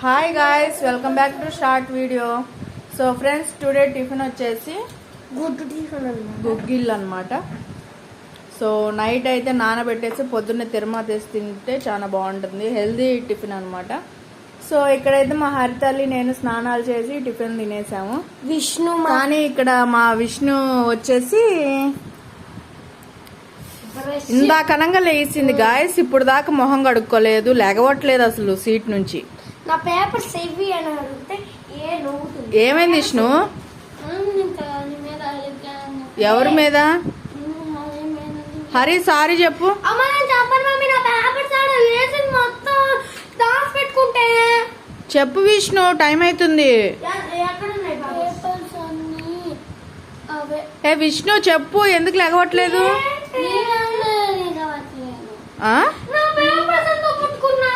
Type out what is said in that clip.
Hi guys welcome back to short video so friends today tiffin వచ్చేసి గుడ్డు tiffin గుగ్గిళ్ళు అనమాట సో నైట్ అయితే నానబెట్టేసి పొద్దున్నే తిరుమల తెసి తింటే చాలా బాగుంటుంది హెల్దీ టిఫిన్ అనమాట సో ఇక్కడైతే మా హరితల్లి నేను స్నానాలు చేసి టిఫిన్ తినేసాము. విష్ణు కానీ ఇక్కడ మా విష్ణు వచ్చేసి ఇందాకనంగా లేచింది గాయస్ ఇప్పుడు దాకా మొహం కడుక్కోలేదు లెగవట్లేదు అసలు సీట్ నుంచి. నా పేపర్ సెవి అని అడిగితే ఏ నవ్వుతుంది? ఏమైంది విష్ణు. ఎవరి మీద. హరి సారీ చెప్పు. చెప్పు విష్ణు టైం అవుతుంది. ఏ విష్ణు చెప్పు ఎందుకు లెగవట్లేదు? Huh?